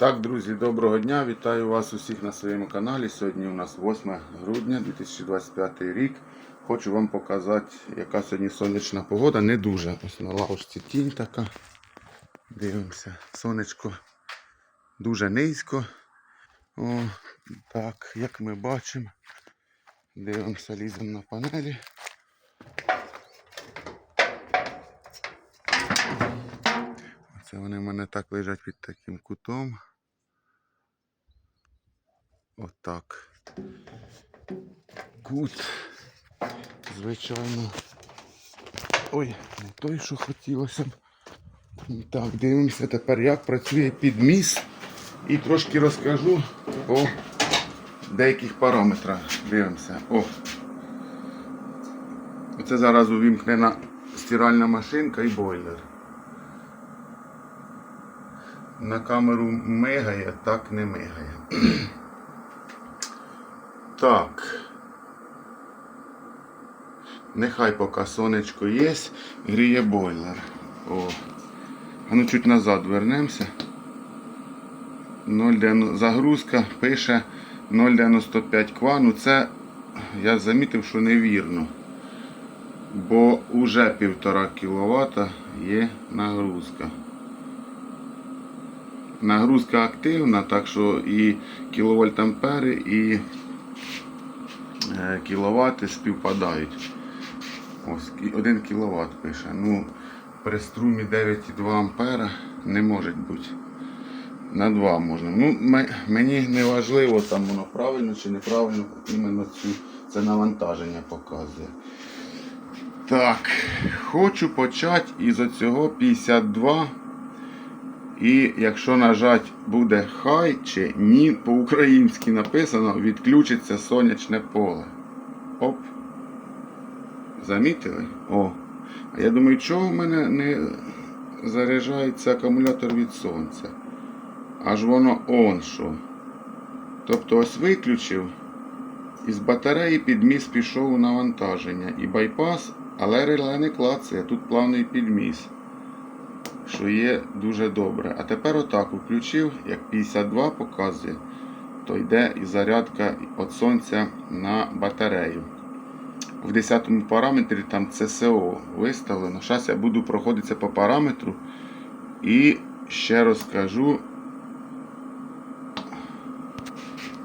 Так, друзі, доброго дня! Вітаю вас усіх на своєму каналі. Сьогодні у нас 8 грудня 2025 рік. Хочу вам показати, яка сьогодні сонячна погода. Не дуже. Ось на лавочці тінь така. Дивимося, сонечко дуже низько. О, так, як ми бачимо. Дивимося, ліземо на панелі. Це вони в мене так лежать під таким кутом. Отак. Кут. Звичайно. Ой, не той, що хотілося б. Так, дивимося тепер, як працює підміс. І трошки розкажу по деяких параметрах. Дивимося. О. Оце зараз увімкнена стиральна машинка і бойлер. На камеру мигає, так не мигає. Так. Нехай поки сонечко є, гріє бойлер. О. А ну чуть назад вернемося. 0,90 загрузка пише 0,95 ква. Ну це я замітив, що невірно. Бо уже 1,5 кВт є нагрузка. Нагрузка активна, так що і кіловольт ампери, і кіловати співпадають. Ось 1 кВт пише. Ну, при струмі 9,2 ампера не може бути. На 2 можна. Ну, ме- мені не важливо, там воно правильно чи неправильно, іменно цю, це навантаження показує. Так, хочу почати із оцього 52. І якщо нажать буде хай чи ні, по-українськи написано, відключиться сонячне поле. Оп. Замітили? О. А я думаю, чого в мене не заряджається акумулятор від сонця? Аж воно он що. Тобто ось виключив. Із батареї підміс пішов у навантаження. І байпас, але реле не клацає. Тут плавний підміс що є дуже добре. А тепер отак включив, як 52 показує, то йде і зарядка від сонця на батарею. В 10 параметрі там CSO виставлено. Зараз я буду проходитися по параметру і ще розкажу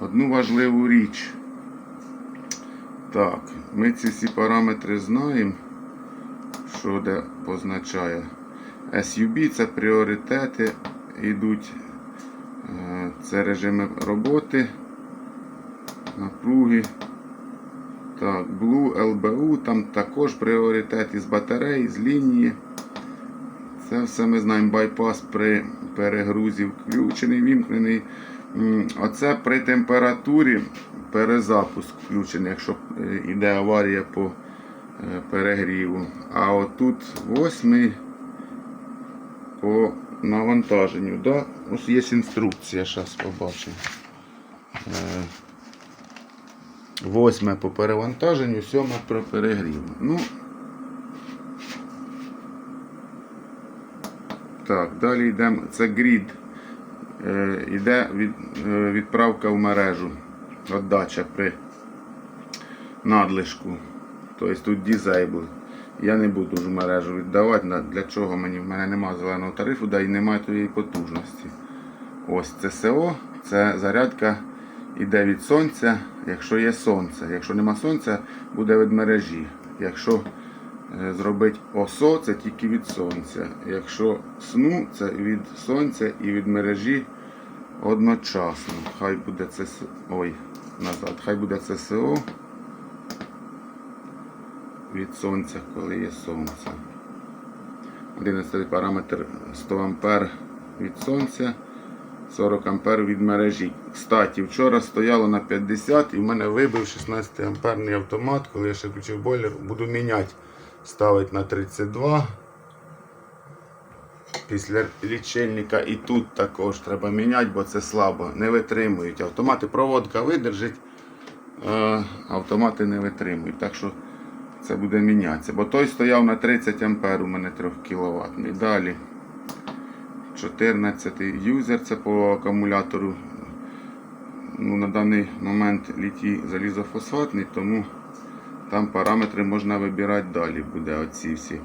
одну важливу річ. Так, ми ці всі параметри знаємо, що де позначає. SUB це пріоритети йдуть. Е, Це режими роботи, напруги. Так, Blue, LBU, там також пріоритет із батареї, з лінії. Це все ми знаємо. Байпас при перегрузі включений, вімкнений. Оце при температурі перезапуск включений, якщо е, йде аварія по е, перегріву. А отут восьмий по навантаженню. Да? Ось є інструкція, зараз побачимо. Е, Восьме по перевантаженню, сьоме про перегрів. Ну, так, далі йдемо. Це грід. Е, Йде від, е, відправка в мережу. Отдача при надлишку. Тобто тут disable. Я не буду ж мережу віддавати. Для чого мені? В мене немає зеленого тарифу, да і немає тієї потужності. Ось це СО, це зарядка йде від сонця, якщо є сонце. Якщо нема сонця, буде від мережі. Якщо е, зробити ОСО, це тільки від сонця. Якщо сну, це від сонця і від мережі одночасно. Хай буде це ой, назад, хай буде ЦСО від сонця, коли є сонце. 11 параметр 100 ампер від сонця, 40 ампер від мережі. Кстати, вчора стояло на 50 і в мене вибив 16 амперний автомат, коли я ще включив бойлер, буду міняти, ставити на 32. Після лічильника і тут також треба міняти, бо це слабо, не витримують. Автомати проводка видержить, е, автомати не витримують. Так що це буде мінятися. Бо той стояв на 30 ампер у мене 3 кВт. Далі 14 юзер, це по акумулятору. Ну, на даний момент літій залізофосфатний, тому там параметри можна вибирати далі. Буде оці всі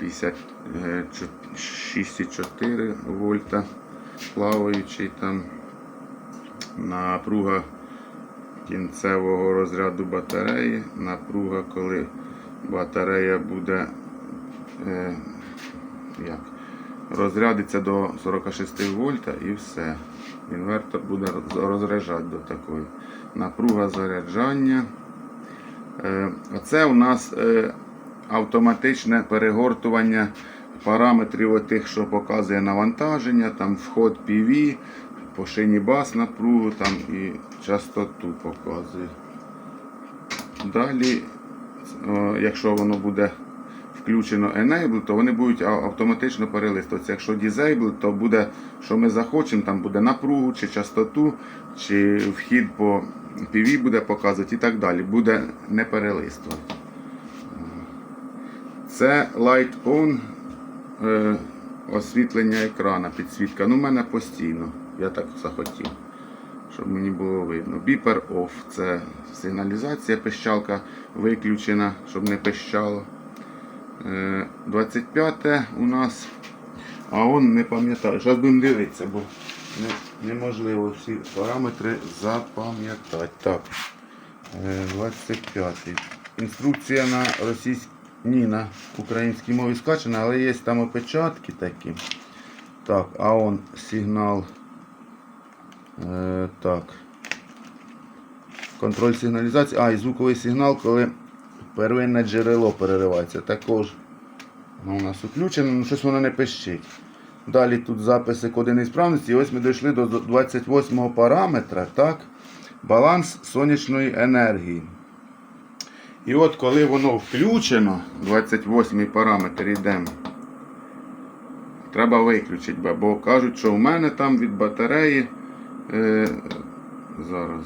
56,4 вольта плаваючий там напруга кінцевого розряду батареї, напруга, коли батарея буде е, як, розрядиться до 46 вольта і все. Інвертор буде розряджати до такої. Напруга заряджання. Е, Оце у нас е, автоматичне перегортування параметрів отих, що показує навантаження, там вход PV, по шині бас напругу там і частоту показує. Далі, е, якщо воно буде включено Enable, то вони будуть автоматично перелистуватися. Якщо Disable, то буде, що ми захочемо, там буде напругу, чи частоту, чи вхід по PV буде показувати і так далі. Буде не перелистувати. Це Light On е, освітлення екрана, підсвітка. Ну, в мене постійно. Я так захотів, щоб мені було видно. Beeper Off це сигналізація, пищалка виключена, щоб не пищало. Е, 25 у нас. А он не пам'ятаю. Зараз будемо дивитися, бо не, неможливо всі параметри запам'ятати. Так. Е, 25. Інструкція на російській, ні, на українській мові скачана, але є там опечатки такі. Так, а он сигнал. Е, так. Контроль сигналізації. А, і звуковий сигнал, коли первинне джерело переривається. Також ну, у нас включено, ну щось воно не пищить. Далі тут записи коди несправності. І ось ми дійшли до 28-го параметра. Так? Баланс сонячної енергії. І от коли воно включено, 28-й параметр йдемо. Треба виключити, бо кажуть, що в мене там від батареї. Е, зараз.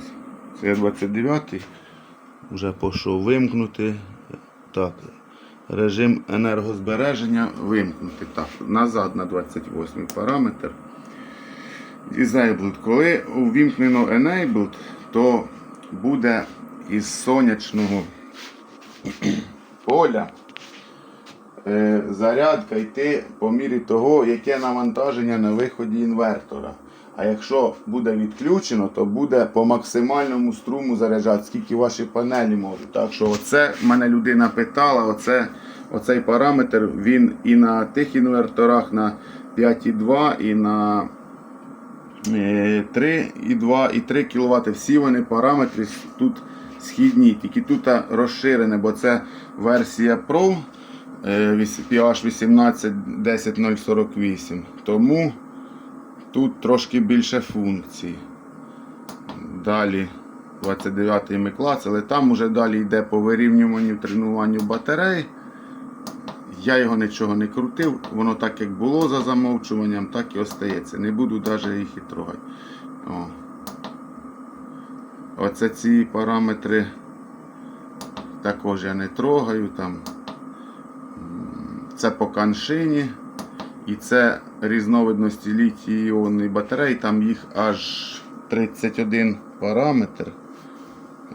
Це я 29-й. Вже пішов вимкнути. Так. Режим енергозбереження вимкнути. Так, назад на 28 параметр. Disabled. Коли увімкнено Enabled, то буде із сонячного поля зарядка йти по мірі того, яке навантаження на виході інвертора. А якщо буде відключено, то буде по максимальному струму заряджати, скільки ваші панелі можуть. Так що оце мене людина питала, оце, оцей параметр він і на тих інверторах на 5,2 і на е, 3,2 і 3 кВт. Всі вони параметри тут східні, тільки тут розширене, бо це версія Pro е, PH 18 10048. Тому тут трошки більше функцій. Далі 29-й ми клас, але там уже далі йде по вирівнюванню тренуванню батарей. Я його нічого не крутив, воно так як було за замовчуванням, так і остається. Не буду навіть їх і трогати. О. Оце ці параметри також я не трогаю. Там. Це по каншині. І це різновидності літій іонної батареї, там їх аж 31 параметр.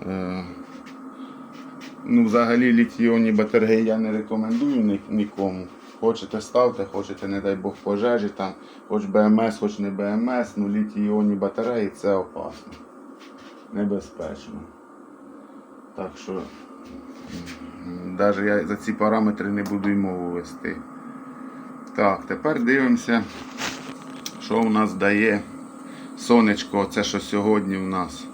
Е, Ну, взагалі літій-іонні батареї я не рекомендую нікому. Хочете ставте, хочете, не дай Бог, пожежі, там, хоч БМС, хоч не БМС, ну літій-іонні батареї це опасно. Небезпечно. Так що навіть я за ці параметри не буду й мову вести. Так, тепер дивимося, що у нас дає сонечко, це що сьогодні у нас.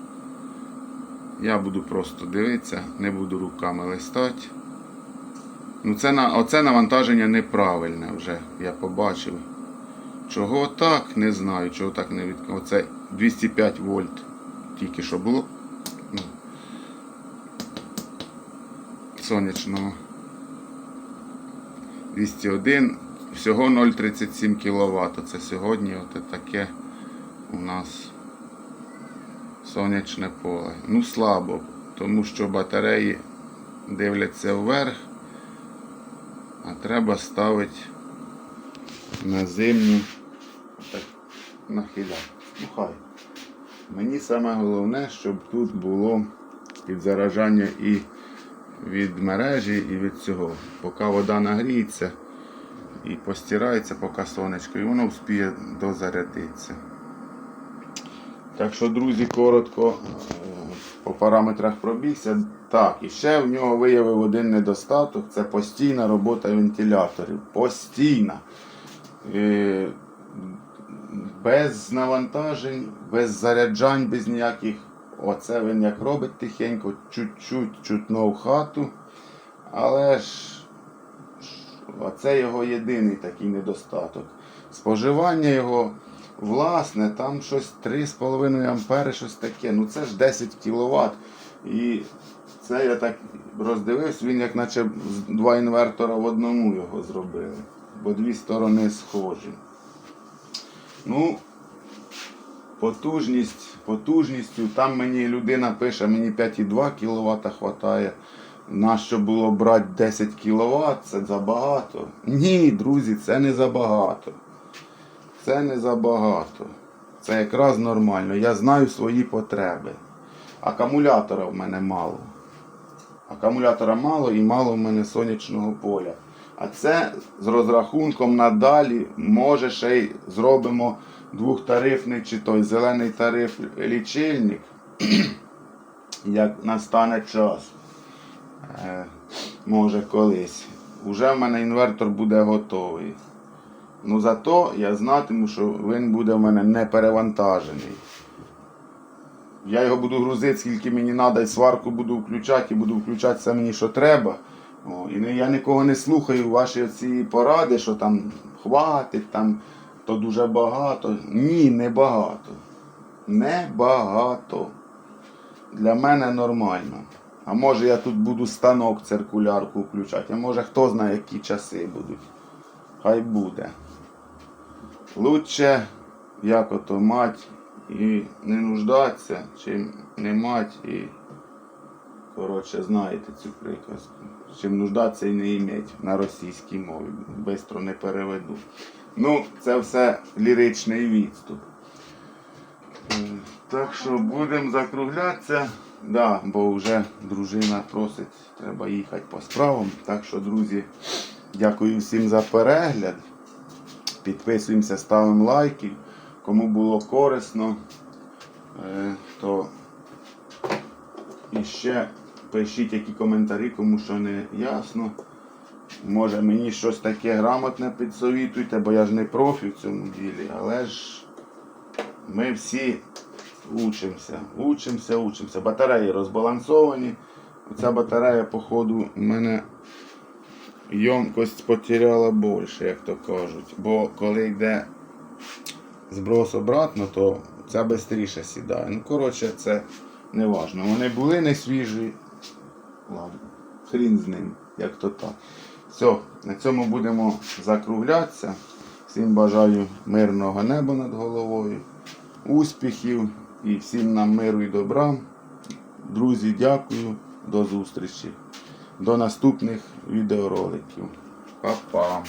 Я буду просто дивитися, не буду руками листати. Ну це на, Оце навантаження неправильне вже, я побачив. Чого так, не знаю, чого так не від... Оце 205 вольт тільки що було. Ну, Сонячного. 201, всього 0,37 кВт. Це сьогодні от таке у нас сонячне поле. Ну слабо, тому що батареї дивляться вверх, а треба ставити на зимню нахиляти. Ну хай. Мені саме головне, щоб тут було підзаражання і від мережі, і від цього. Поки вода нагріється і постирається, поки сонечко, і воно вспіє дозарядитися. Так що, друзі, коротко е, по параметрах пробігся. Так, і ще в нього виявив один недостаток це постійна робота вентиляторів. Постійна. Е, Без навантажень, без заряджань, без ніяких. Оце він як робить тихенько, чуть-чуть чутно в хату. Але ж оце його єдиний такий недостаток. Споживання його власне, там щось 3,5 ампери, щось таке. Ну це ж 10 кВт. І це я так роздивився, він як наче два інвертора в одному його зробили. Бо дві сторони схожі. Ну, потужність, потужністю, там мені людина пише, мені 5,2 кВт хватає. Нащо було брати 10 кВт, це забагато. Ні, друзі, це не забагато. Це не забагато. Це якраз нормально. Я знаю свої потреби. Акумулятора в мене мало. Акумулятора мало і мало в мене сонячного поля. А це з розрахунком надалі, може ще й зробимо двохтарифний чи той зелений тариф лічильник, як настане час. Е, може колись. Уже в мене інвертор буде готовий. Ну зато я знатиму, що він буде в мене не перевантажений. Я його буду грузити, скільки мені треба, і сварку буду включати, і буду включати все мені, що треба. О, і я нікого не слухаю ваші ці поради, що там хватить, там, то дуже багато. Ні, не багато. Не багато. Для мене нормально. А може я тут буду станок циркулярку включати, а може хто знає, які часи будуть. Хай буде. Лучше, як ото мать і не нуждатися, чим не мать і, коротше, знаєте цю приказку. Чим нуждатися і не іметь на російській мові. Бистро не переведу. Ну, це все ліричний відступ. Е, Так що будемо закруглятися. Да, бо вже дружина просить, треба їхати по справам. Так що, друзі, дякую всім за перегляд. Підписуємося, ставимо лайки. Кому було корисно, е, то і ще пишіть які коментарі, кому що не ясно. Може мені щось таке грамотне підсовітуйте, бо я ж не профі в цьому ділі, але ж ми всі учимося, учимося, учимося. Батареї розбалансовані. Ця батарея, походу, в мене ємкость потеряла більше, як то кажуть. Бо коли йде зброс обратно, то ця швидше сідає. Ну, коротше, це не важно. Вони були не свіжі. Ладно, хрін з ним, як то так. Все, на цьому будемо закруглятися. Всім бажаю мирного неба над головою, успіхів і всім нам миру і добра. Друзі, дякую, до зустрічі. До наступних відеороликів. Па-па.